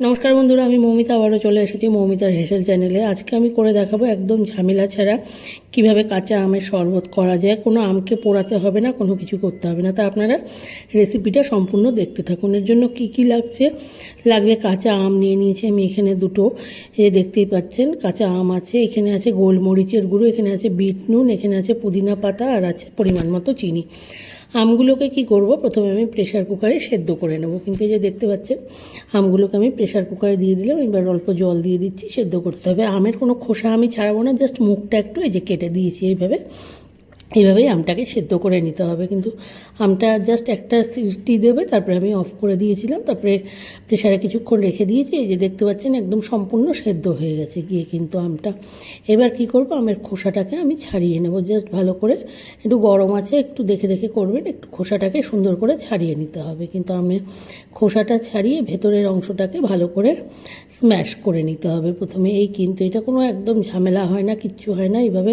নমস্কার বন্ধুরা, আমি মৌমিতা আবারও চলে এসেছি মৌমিতার হেসেল চ্যানেলে। আজকে আমি করে দেখাবো একদম ঝামেলা ছাড়া কীভাবে কাঁচা আমের শরবত করা যায়। কোনো আমকে পোড়াতে হবে না, কোনো কিছু করতে হবে না। তা আপনারা রেসিপিটা সম্পূর্ণ দেখতে থাকুন। এর জন্য কি কি লাগছে? লাগবে কাঁচা আম নিয়ে নিয়েছি আমি এখানে দুটো। এ দেখতেই পাচ্ছেন, কাঁচা আম আছে, এখানে আছে গোলমরিচের গুঁড়ো, এখানে আছে বিট নুন, এখানে আছে পুদিনা পাতা, আর আছে পরিমাণ মতো চিনি। আমগুলোকে কি করব? প্রথমে আমি প্রেশার কুকারে সেদ্ধ করে নেব। কিন্তু এই যে দেখতে পাচ্ছেন, আমগুলোকে আমি প্রেশার কুকারে দিয়ে দিলাম। এবার অল্প জল দিয়ে দিচ্ছি, সেদ্ধ করতে হবে। আমের কোনো খোসা আমি ছাড়াবো না জাস্ট মুখটা একটু এই যে কেটে দিয়েছি এইভাবে। এইভাবেই আমটাকে সেদ্ধ করে নিতে হবে। কিন্তু আমটা জাস্ট একটা সিটি দেবে, তারপরে আমি অফ করে দিয়েছিলাম, তারপরে প্রেশারে কিছুক্ষণ রেখে দিয়েছি। এই যে দেখতে পাচ্ছেন একদম সম্পূর্ণ সেদ্ধ হয়ে গেছে গিয়ে কিন্তু আমটা। এবার কি করব? আমের খোসাটাকে আমি ছাড়িয়ে নেব জাস্ট ভালো করে। একটু গরম আছে, একটু দেখে দেখে করবেন, একটু খোসাটাকে সুন্দর করে ছাড়িয়ে নিতে হবে। কিন্তু আমের খোসাটা ছাড়িয়ে ভেতরের অংশটাকে ভালো করে স্ম্যাশ করে নিতে হবে প্রথমে। এই কিন্তু এটা কোনো একদম ঝামেলা হয় না, কিচ্ছু হয় না। এইভাবে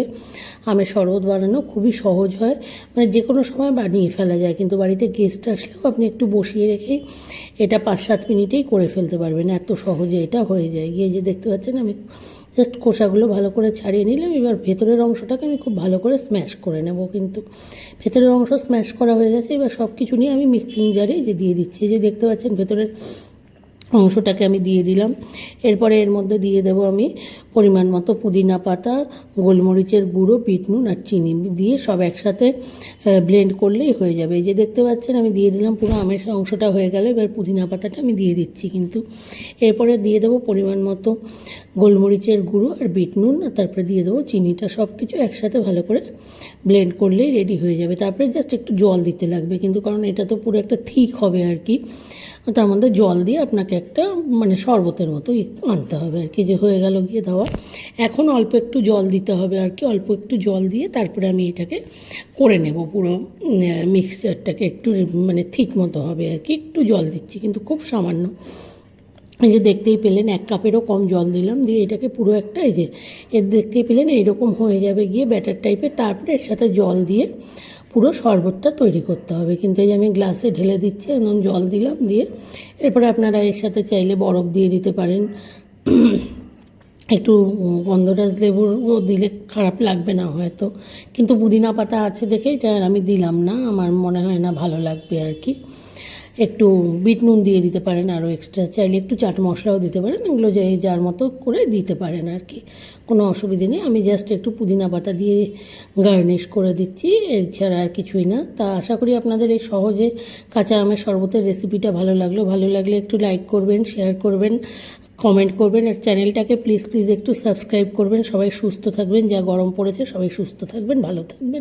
আমের শরবত বানানো খুবই সহজ হয়। মানে যে কোনো সময় বানিয়ে ফেলা যায়, কিন্তু বাড়িতে গেস্ট আসলেও আপনি একটু বসিয়ে রেখে এটা পাঁচ সাত মিনিটেই করে ফেলতে পারবেন। এত সহজে এটা হয়ে যায়। গিয়ে যে দেখতে পাচ্ছেন, আমি জাস্ট খোসাগুলো ভালো করে ছাড়িয়ে নিলাম। এবার ভেতরের অংশটাকে আমি খুব ভালো করে স্ম্যাশ করে নেব কিন্তু। ভেতরের অংশ স্ম্যাশ করা হয়ে গেছে। এবার সব কিছু নিয়ে আমি মিক্সিং জারে যে দিয়ে দিচ্ছি। যে দেখতে পাচ্ছেন, ভেতরের অংশটাকে আমি দিয়ে দিলাম। এরপরে এর মধ্যে দিয়ে দেব আমি পরিমাণ মতো পুদিনা পাতা, গোলমরিচের গুঁড়ো, বিট নুন আর চিনি দিয়ে সব একসাথে ব্লেন্ড করলেই হয়ে যাবে। এই যে দেখতে পাচ্ছেন আমি দিয়ে দিলাম পুরো আমের অংশটা হয়ে গেলে, এবার পুদিনা পাতাটা আমি দিয়ে দিচ্ছি কিন্তু। এরপরে দিয়ে দেবো পরিমাণ মতো গোলমরিচের গুঁড়ো আর বিট নুন, আর তারপরে দিয়ে দেবো চিনিটা। সব কিছু একসাথে ভালো করে ব্লেন্ড করলেই রেডি হয়ে যাবে। তারপরে জাস্ট একটু জল দিতে লাগবে কিন্তু, কারণ এটা তো পুরো একটা থিক হবে আর কি। তার মধ্যে জল দিয়ে আপনাকে একটা মানে শরবতের মতো আনতে হবে আর কি, যে হয়ে গেল গিয়ে দেওয়া। এখন অল্প একটু জল দিতে হবে আর কি, অল্প একটু জল দিয়ে তারপরে আমি এটাকে করে নেব পুরো মিক্সচারটাকে একটু মানে ঠিক মতো হবে আর কি, একটু জল দিচ্ছি, কিন্তু খুব সামান্য। এই যে দেখতেই পেলেন, এক কাপেরও কম জল দিলাম, দিয়ে এটাকে পুরো একটা, এই যে এর দেখতেই পেলেন, এইরকম হয়ে যাবে গিয়ে ব্যাটার টাইপের তারপরে এর সাথে জল দিয়ে পুরো শরবতটা তৈরি করতে হবে। কিন্তু এই যে আমি গ্লাসে ঢেলে দিচ্ছি একদম জল দিলাম দিয়ে এরপরে আপনারা এর সাথে চাইলে বরফ দিয়ে দিতে পারেন। একটু গন্ধরাজ লেবুরও দিলে খারাপ লাগবে না হয়তো। কিন্তু পুদিনা পাতা আছে দেখে এটা আমি দিলাম না, আমার মনে হয় না ভালো লাগবে আর কি। একটু বিট নুন দিয়ে দিতে পারেন আরও এক্সট্রা চাইলে একটু চাট মশলাও দিতে পারেন, এগুলো যে যার মতো করে দিতে পারেন আর কি। কোনো অসুবিধে নেই, আমি জাস্ট একটু পুদিনা পাতা দিয়ে গার্নিশ করে দিচ্ছি, এছাড়া আর কিছুই না। তা আশা করি আপনাদের এই সহজে কাঁচা আমের শরবতের রেসিপিটা ভালো লাগল। ভালো লাগলে একটু লাইক করবেন শেয়ার করবেন কমেন্ট করবেন, আর চ্যানেলটাকে প্লিজ প্লিজ একটু সাবস্ক্রাইব করবেন। সবাই সুস্থ থাকবেন, যা গরম পড়েছে সবাই সুস্থ থাকবেন, ভালো থাকবেন।